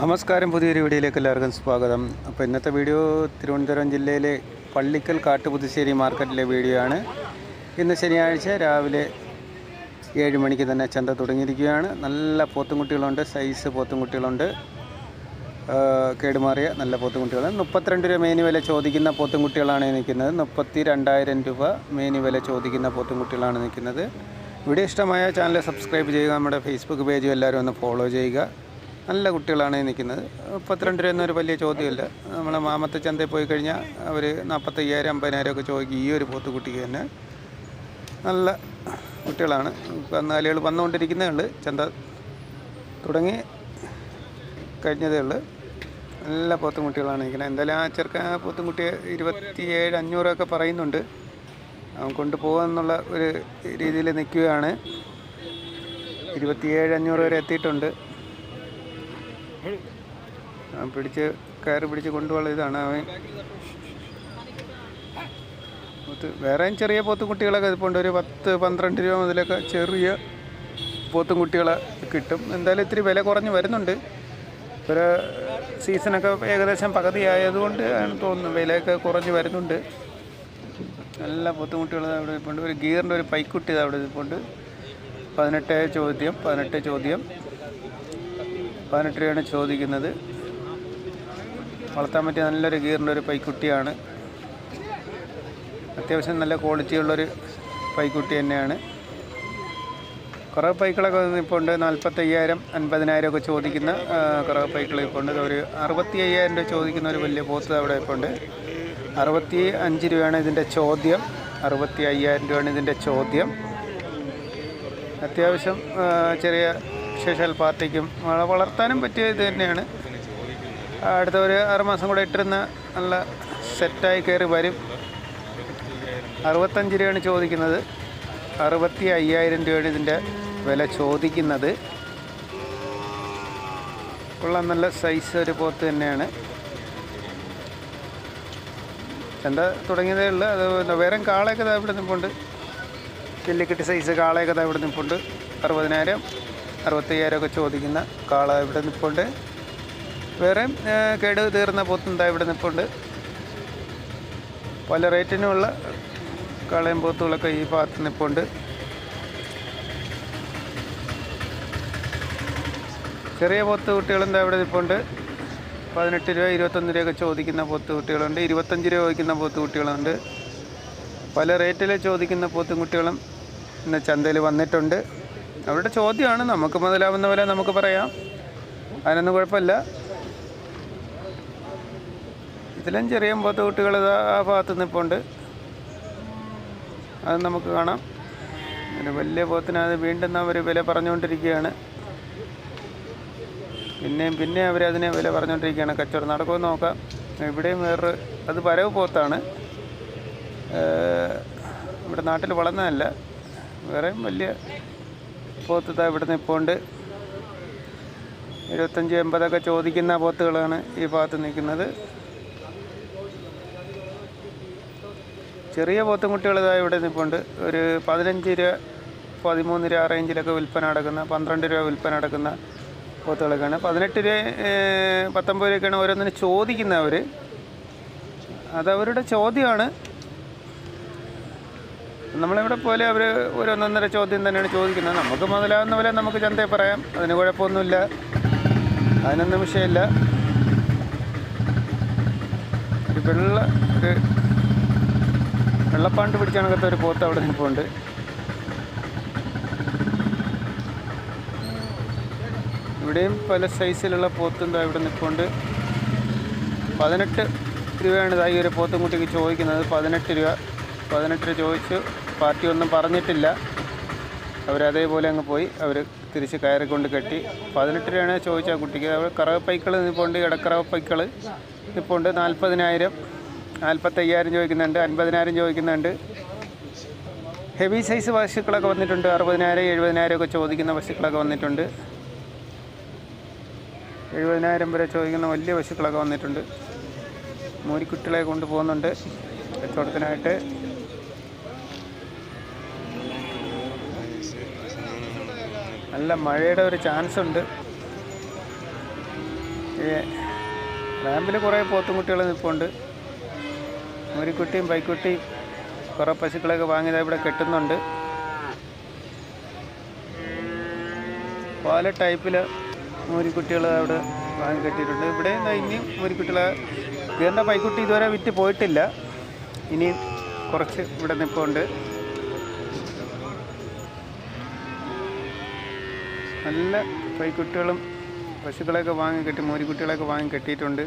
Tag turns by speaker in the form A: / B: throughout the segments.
A: നമസ്കാരം പുതിയൊരു വീഡിയോയിലേക്ക് എല്ലാവർക്കും സ്വാഗതം. അപ്പോൾ ഇന്നത്തെ വീഡിയോ തിരുവനന്തപുരം ജില്ലയിലെ പള്ളിക്കൽ കാട്ടുപുതുശ്ശേരി മാർക്കറ്റിലെ വീഡിയോ ആണ്. ഇന്ന് ശനിയാഴ്ച രാവിലെ ഏഴ് മണിക്ക് തന്നെ ചന്ത തുടങ്ങിയിരിക്കുകയാണ്. നല്ല പോത്തുംകുട്ടികളുണ്ട് സൈസ് പോത്തുംകുട്ടികളുണ്ട്. കേടുമാറിയ നല്ല പോത്തുംകുട്ടികൾ മുപ്പത്തിരണ്ട് രൂപ മേനി വില ചോദിക്കുന്ന പോത്തുംകുട്ടികളാണ് നിൽക്കുന്നത്. മുപ്പത്തി രണ്ടായിരം രൂപ മേനി വില ചോദിക്കുന്ന പോത്തുംകുട്ടികളാണ് നിൽക്കുന്നത്. വീഡിയോ ഇഷ്ടമായ ചാനൽ സബ്സ്ക്രൈബ് ചെയ്യുക. നമ്മുടെ ഫേസ്ബുക്ക് പേജും എല്ലാവരും ഒന്ന് ഫോളോ ചെയ്യുക. നല്ല കുട്ടികളാണ് നിൽക്കുന്നത്. മുപ്പത്തിരണ്ട് രൂപ എന്നൊരു വലിയ ചോദ്യമില്ല. നമ്മളെ മാമത്തെ ചന്തയിൽ പോയി കഴിഞ്ഞാൽ അവർ നാൽപ്പത്തയ്യായിരം അമ്പതിനായിരം ഒക്കെ ചോദിക്കും ഈ ഒരു പോത്തുകുട്ടിക്ക് തന്നെ. നല്ല കുട്ടികളാണ്. കന്നുകാലികൾ വന്നുകൊണ്ടിരിക്കുന്നേ ഉള്ളു. ചന്ത തുടങ്ങി കഴിഞ്ഞതേ ഉള്ളു. നല്ല പോത്തുംകുട്ടികളാണ് നിൽക്കുന്നത്. എന്തായാലും ആ ചെറുക്കൻ ആ ഇരുപത്തി ഏഴ് അഞ്ഞൂറൊക്കെ പറയുന്നുണ്ട്. അവൻ കൊണ്ടുപോകാമെന്നുള്ള ഒരു രീതിയിൽ നിൽക്കുകയാണ്. ഇരുപത്തിയേഴ് അഞ്ഞൂറ് വരെ എത്തിയിട്ടുണ്ട്. പിടിച്ച് കയറി പിടിച്ച് കൊണ്ടുപോകുന്ന ഇതാണ്. അവൻ വേറെയും ചെറിയ പോത്തുംകുട്ടികളൊക്കെ ഇപ്പോൾ ഒരു പത്ത് പന്ത്രണ്ട് രൂപ മുതലൊക്കെ ചെറിയ പോത്തുംകുട്ടികളെ കിട്ടും. എന്തായാലും ഇത്തിരി വില കുറഞ്ഞ് വരുന്നുണ്ട്. ഒരു സീസണൊക്കെ ഏകദേശം പകുതി ആയതുകൊണ്ട് തോന്നുന്നു വിലയൊക്കെ കുറഞ്ഞ് വരുന്നുണ്ട്. നല്ല പോത്തുംകുട്ടികൾ അവിടെ ഇപ്പോൾ ഒരു ഗീറിന്റെ ഒരു പൈക്കുട്ടി അവിടെ ഇപ്പോൾ ഉണ്ട് പതിനെട്ട് ചോദ്യം പതിനെട്ട് ചോദ്യം. പതിനെട്ട് രൂപയാണ് ചോദിക്കുന്നത്. വളർത്താൻ പറ്റിയ നല്ലൊരു ഗീറിന്റെ ഒരു പൈക്കുട്ടിയാണ്. അത്യാവശ്യം നല്ല ക്വാളിറ്റിയുള്ളൊരു പൈക്കുട്ടി തന്നെയാണ്. കുറേ പൈക്കളൊക്കെ ഇപ്പോൾ ഉണ്ട് നാൽപ്പത്തയ്യായിരം അൻപതിനായിരം ഒക്കെ ചോദിക്കുന്ന കുറേ പൈക്കൾ ഇപ്പോൾ ഉണ്ട് ഒരു അറുപത്തി അയ്യായിരം രൂപ ചോദിക്കുന്ന ഒരു വലിയ പോത്ത് അവിടെ ഇപ്പോൾ ഉണ്ട് അറുപത്തി അഞ്ച് രൂപയാണ് ഇതിന്റെ ചോദ്യം. അറുപത്തി അയ്യായിരം രൂപയാണ് ഇതിന്റെ ചോദ്യം. അത്യാവശ്യം ചെറിയ സ്പെഷ്യൽ പാർട്ടിക്കും വള- വളർത്താനും പറ്റിയ ഇത് തന്നെയാണ്. അടുത്ത ഒരു ആറുമാസം കൂടെ ഇട്ടിരുന്ന നല്ല സെറ്റായി കയറി വരും. അറുപത്തഞ്ച് രൂപയാണ് ചോദിക്കുന്നത്. അറുപത്തി അയ്യായിരം രൂപയാണ് ഇതിന്റെ വില ചോദിക്കുന്നത്. ഉള്ള നല്ല സൈസ് ഒരു പോത്ത് തന്നെയാണ്. എന്താ തുടങ്ങിയതേ ഉള്ളൂ. അത് വേറെ കാളയൊക്കെ ഇവിടെ നിൽപ്പുണ്ട് ചെല്ലിക്കെട്ടി സൈസ് കാളയൊക്കെ ഇവിടെ നിൽപ്പുണ്ട് അറുപതിനായിരം. അറുപത്തയ്യായിരം ഒക്കെ ചോദിക്കുന്ന കാള ഇവിടെ നിൽപ്പുണ്ട് വേറെ കേട് തീർന്ന പോത്തും ദാ ഇവിടെ നിൽപ്പുണ്ട് പല റേറ്റിനുമുള്ള കാളയും പോത്തുകളൊക്കെ ഈ ഭാഗത്ത് നിൽപ്പുണ്ട് ചെറിയ പോത്ത് കുട്ടികളും ഇവിടെ നിൽപ്പുണ്ട് പതിനെട്ട് രൂപ ഇരുപത്തൊന്ന് രൂപയൊക്കെ ചോദിക്കുന്ന പോത്ത് കുട്ടികളുണ്ട്. ഇരുപത്തഞ്ച് രൂപ ചോദിക്കുന്ന പോത്ത് കുട്ടികളുണ്ട്. പല റേറ്റിൽ ചോദിക്കുന്ന പോത്തും കുട്ടികളും ഇന്ന് ചന്തയിൽ വന്നിട്ടുണ്ട്. അവരുടെ ചോദ്യമാണ്. നമുക്ക് മുതലാവുന്ന പോലെ നമുക്ക് പറയാം. അതിനൊന്നും കുഴപ്പമില്ല. ഇതിലും ചെറിയ മുമ്പത്തെ കുട്ടികൾ ആ ഭാഗത്ത് നിൽപ്പുണ്ട്. അത് നമുക്ക് കാണാം. പിന്നെ വലിയ പോത്തിനത് വീണ്ടും അവർ വില പറഞ്ഞുകൊണ്ടിരിക്കുകയാണ്. പിന്നെയും പിന്നെ അവർ അതിനെ വില പറഞ്ഞുകൊണ്ടിരിക്കുകയാണ്. കച്ചവടം നടക്കുമെന്ന് നോക്കാം. ഇവിടെയും വേറൊരു അത് വരവ് പോത്താണ്. ഇവിടെ നാട്ടിൽ വളർന്നതല്ല. വേറെയും വലിയ പോത്ത് ഇവിടെ നിൽപ്പുണ്ട് ഇരുപത്തഞ്ച് എൺപതൊക്കെ ചോദിക്കുന്ന പോത്തുകളാണ് ഈ ഭാഗത്ത് നിൽക്കുന്നത്. ചെറിയ പോത്തും കുട്ടികളിതാ ഇവിടെ നിൽപ്പുണ്ട് ഒരു പതിനഞ്ച് രൂപ പതിമൂന്ന് രൂപ റേഞ്ചിലൊക്കെ വിൽപ്പന നടക്കുന്ന പന്ത്രണ്ട് രൂപ വിൽപ്പന നടക്കുന്ന പോത്തുകളൊക്കെയാണ്. പതിനെട്ട് രൂപ പത്തൊമ്പത് രൂപയൊക്കെയാണ് ഓരോന്നിനും ചോദിക്കുന്നവർ അതവരുടെ ചോദ്യമാണ്. നമ്മളിവിടെ പോലെ അവർ ഒരു ഒന്നൊന്നര ചോദ്യം തന്നെയാണ് ചോദിക്കുന്നത്. നമുക്ക് മുതലാവുന്ന പോലെ നമുക്ക് ചന്തയിൽ പറയാം. അതിന് കുഴപ്പമൊന്നുമില്ല. അതിനൊന്നും വിഷയമില്ല. ഒരു വെള്ള ഒരു വെള്ളപ്പാണ്ട് പിടിച്ച ഒരു പോത്ത് അവിടെ നിൽപ്പുണ്ട്. ഇവിടെയും പല സൈസിലുള്ള പോത്തും ഇവിടെ നിൽപ്പുണ്ട്. പതിനെട്ട് രൂപയാണ് ഇതായി ഒരു പോത്തും കുട്ടിക്ക് ചോദിക്കുന്നത്. പതിനെട്ട് രൂപ. പതിനെട്ട് രൂപ ചോദിച്ചു. പാർട്ടി ഒന്നും പറഞ്ഞിട്ടില്ല അവരതേപോലെ അങ്ങ് പോയി. അവർ തിരിച്ച് കയറിക്കൊണ്ട് കെട്ടി. പതിനെട്ട് രൂപയാണ് ചോദിച്ച ആ കുട്ടിക്ക്. അവർ കറവപ്പൈക്കൾ നിൽപ്പുണ്ട് ഇടക്കറവപ്പൈക്കൾ നിൽപ്പുണ്ട് നാൽപ്പതിനായിരം നാൽപ്പത്തയ്യായിരം ചോദിക്കുന്നുണ്ട് അൻപതിനായിരം ചോദിക്കുന്നുണ്ട്. ഹെവി സൈസ് പശുക്കളൊക്കെ വന്നിട്ടുണ്ട്. അറുപതിനായിരം എഴുപതിനായിരം ഒക്കെ ചോദിക്കുന്ന പശുക്കളൊക്കെ വന്നിട്ടുണ്ട്. എഴുപതിനായിരം വരെ ചോദിക്കുന്ന വലിയ പശുക്കളൊക്കെ വന്നിട്ടുണ്ട്. മൂരിക്കുട്ടികളെ കൊണ്ടുപോകുന്നുണ്ട്. കച്ചവടത്തിനായിട്ട്. നല്ല മഴയുടെ ഒരു ചാൻസ് ഉണ്ട്. റാമ്പിൽ കുറേ പോത്തുംകുട്ടികൾ നിൽപ്പുണ്ട്. മുരിക്കുട്ടിയും പൈക്കുട്ടിയും കുറേ പശുക്കളൊക്കെ വാങ്ങിയത് ഇവിടെ കെട്ടുന്നുണ്ട്. പല ടൈപ്പിൽ മുരിക്കുട്ടികൾ അവിടെ വാങ്ങി കെട്ടിയിട്ടുണ്ട്. ഇവിടെ ഇനിയും മൂരിക്കുട്ടികൾ ഇവരുടെ പൈക്കുട്ടി ഇതുവരെ വിറ്റ് പോയിട്ടില്ല. ഇനിയും കുറച്ച് ഇവിടെ നിൽപ്പുണ്ട്. നല്ല പൈക്കുട്ടികളും പശുക്കളെയൊക്കെ വാങ്ങി കെട്ടി മോരിക്കുട്ടികളെയൊക്കെ വാങ്ങി കെട്ടിയിട്ടുണ്ട്.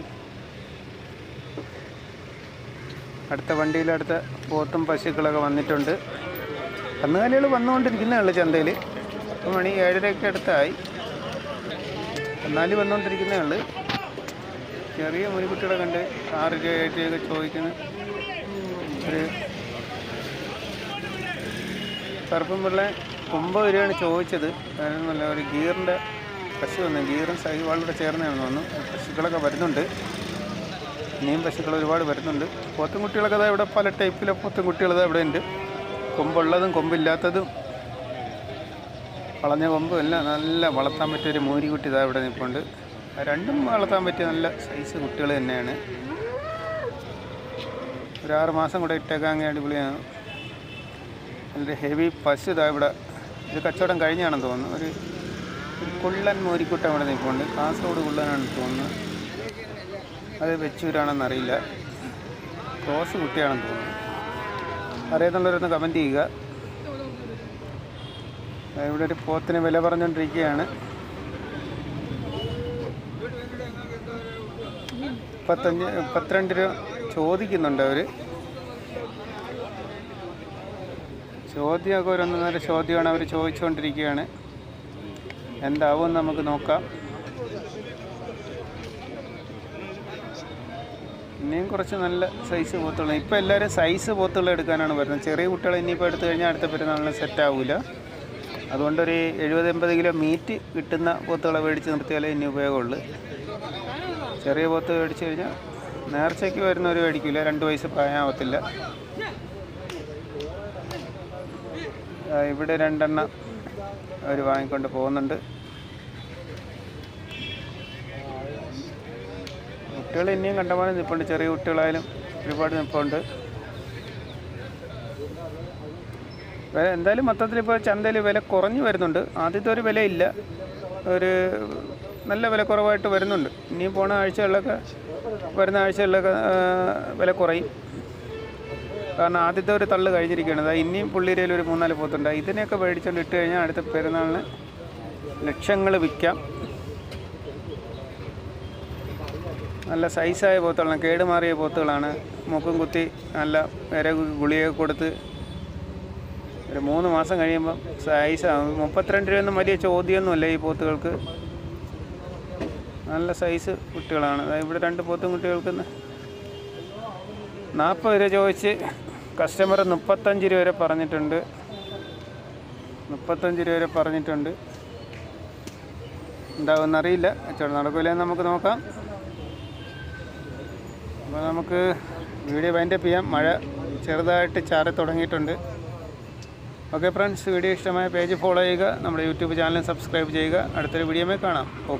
A: അടുത്ത വണ്ടിയിൽ അടുത്ത പോത്തും പശുക്കളൊക്കെ വന്നിട്ടുണ്ട്. കന്നുകാലികൾ വന്നുകൊണ്ടിരിക്കുന്നതാണ് ചന്തയിൽ ഇപ്പം മണി ഏഴരയൊക്കെ അടുത്തായി. കന്നാലി വന്നുകൊണ്ടിരിക്കുന്നതാണ് ചെറിയ മുനിക്കുട്ടികളെ കണ്ട് ആറ് രൂപ ഏഴ് രൂപയൊക്കെ ചോദിക്കുന്ന. ഒരു കറുപ്പും പിള്ള ഒമ്പത് രൂപയാണ് ചോദിച്ചത്. നല്ല ഒരു ഗീറിന്റെ പശു വന്നു. ഗീറും സഹിവാളിലൂടെ ചേർന്നാണെന്ന് തോന്നുന്നു പശുക്കളൊക്കെ വരുന്നുണ്ട്. ഇനിയും പശുക്കൾ ഒരുപാട് വരുന്നുണ്ട്. പോത്തും കുട്ടികളൊക്കെ അതാ ഇവിടെ പല ടൈപ്പിലെ പോത്തും കുട്ടികൾ ഇവിടെ ഉണ്ട് കൊമ്പുള്ളതും കൊമ്പില്ലാത്തതും വളഞ്ഞ കൊമ്പും എല്ലാം നല്ല വളർത്താൻ പറ്റിയ ഒരു കുട്ടി ഇതാ ഇവിടെ നിൽപ്പുണ്ട്. രണ്ടും വളർത്താൻ പറ്റിയ നല്ല സൈസ് കുട്ടികൾ തന്നെയാണ്. ഒരു ആറ് മാസം കൂടെ ഇട്ടേക്കാൻ അടിപൊളിയാണ് നല്ല ഹെവി പശു ഇതാ ഇവിടെ ഇത് കച്ചവടം കഴിഞ്ഞാണെന്ന് തോന്നുന്നു. ഒരു കുള്ളൻ മോരിക്കുട്ട അവിടെ നിൽക്കുന്നുണ്ട് കാസർഗോഡ് കുള്ളനാണെന്ന് തോന്നുന്നു. അത് വെച്ചൂരാണെന്ന് അറിയില്ല. ക്രോസ് കുട്ടിയാണെന്ന് തോന്നുന്നു. അറിയാത്തുള്ളവരൊന്ന് കമന്റ് ചെയ്യുക. ഇവിടെ ഒരു പോത്തിന് വില പറഞ്ഞുകൊണ്ടിരിക്കുകയാണ് മുപ്പത്തഞ്ച് മുപ്പത്തിരണ്ട് രൂപ ചോദിക്കുന്നുണ്ട് അവർ ചോദ്യമൊക്കെ ഒരു ഒന്നൊന്നര ചോദ്യമാണ് അവർ ചോദിച്ചുകൊണ്ടിരിക്കുകയാണ്. എന്താവും നമുക്ക് നോക്കാം. ഇനിയും കുറച്ച് നല്ല സൈസ് പോത്തുള്ള ഇപ്പോൾ എല്ലാവരും സൈസ് പോത്തുള്ള എടുക്കാനാണ് വരുന്നത്. ചെറിയ കുട്ടികൾ ഇനിയിപ്പോൾ എടുത്തു കഴിഞ്ഞാൽ അടുത്ത പെരുന്നാളിന് സെറ്റ് ആവില്ല അതുകൊണ്ടൊരു എഴുപത് എൺപത് കിലോ മീറ്റ് കിട്ടുന്ന പോത്തുകളെ മേടിച്ച് നിർത്തിയാലേ ഇനി ഉപയോഗമുള്ളൂ. ചെറിയ പോത്ത് മേടിച്ച് കഴിഞ്ഞാൽ നേർച്ചയ്ക്ക് വരുന്നവർ മേടിക്കില്ല രണ്ട് വയസ്സ് പ്രായമാവത്തില്ല ആ, ഇവിടെ രണ്ടെണ്ണം അവർ വാങ്ങിക്കൊണ്ട് പോകുന്നുണ്ട്. കുട്ടികൾ ഇനിയും കണ്ടമാനം നിൽപ്പുണ്ട് ചെറിയ കുട്ടികളായാലും ഒരുപാട് നിൽപ്പുണ്ട് വില എന്തായാലും മൊത്തത്തിൽ ഇപ്പോൾ ചന്തയിൽ വില കുറഞ്ഞു വരുന്നുണ്ട്. ആദ്യത്തെ ഒരു വിലയില്ല. ഒരു നല്ല വില കുറവായിട്ട് വരുന്നുണ്ട്. ഇനിയും പോണ ആഴ്ചകളിലൊക്കെ വരുന്ന ആഴ്ചകളിലൊക്കെ വില കുറയും. കാരണം ആദ്യത്തെ ഒരു തള്ളു കഴിഞ്ഞിരിക്കുകയാണ്. അതായത് ഇനിയും പുള്ളിരയിൽ ഒരു മൂന്നാൽ പോത്തുണ്ട്. ഇതിനെയൊക്കെ മേടിച്ചുകൊണ്ട് ഇട്ട് കഴിഞ്ഞാൽ അടുത്ത പെരുന്നാളിന് ലക്ഷങ്ങൾ വിൽക്കാം. നല്ല സൈസായ പോത്തുകളാണ് കേടുമാറിയ പോത്തുകളാണ്. മൂക്കും കുത്തി നല്ല വര ഗുളിയൊക്കെ കൊടുത്ത് ഒരു മൂന്ന് മാസം കഴിയുമ്പം സൈസാകും മുപ്പത്തിരണ്ട് രൂപയൊന്നും വലിയ ചോദ്യമൊന്നുമല്ല ഈ പോത്തുകൾക്ക്. നല്ല സൈസ് കുട്ടികളാണ്. അതായത് ഇവിടെ രണ്ട് പോത്തും കുട്ടികൾക്ക് നാൽപ്പത് രൂപ ചോദിച്ച് കസ്റ്റമർ മുപ്പത്തഞ്ച് രൂപ വരെ പറഞ്ഞിട്ടുണ്ട്. മുപ്പത്തഞ്ച് രൂപ വരെ പറഞ്ഞിട്ടുണ്ട്. ഉണ്ടാവുമെന്നറിയില്ല കച്ചവടം നടക്കില്ലെന്ന് നമുക്ക് നോക്കാം. അപ്പോൾ നമുക്ക് വീഡിയോ വൈൻഡപ്പ് ചെയ്യാം. മഴ ചെറുതായിട്ട് ചാറി തുടങ്ങിയിട്ടുണ്ട്. ഓക്കെ ഫ്രണ്ട്സ് വീഡിയോ ഇഷ്ടമായ പേജ് ഫോളോ ചെയ്യുക. നമ്മുടെ യൂട്യൂബ് ചാനലും സബ്സ്ക്രൈബ് ചെയ്യുക. അടുത്തൊരു വീഡിയോമേ കാണാം. ഓക്കെ.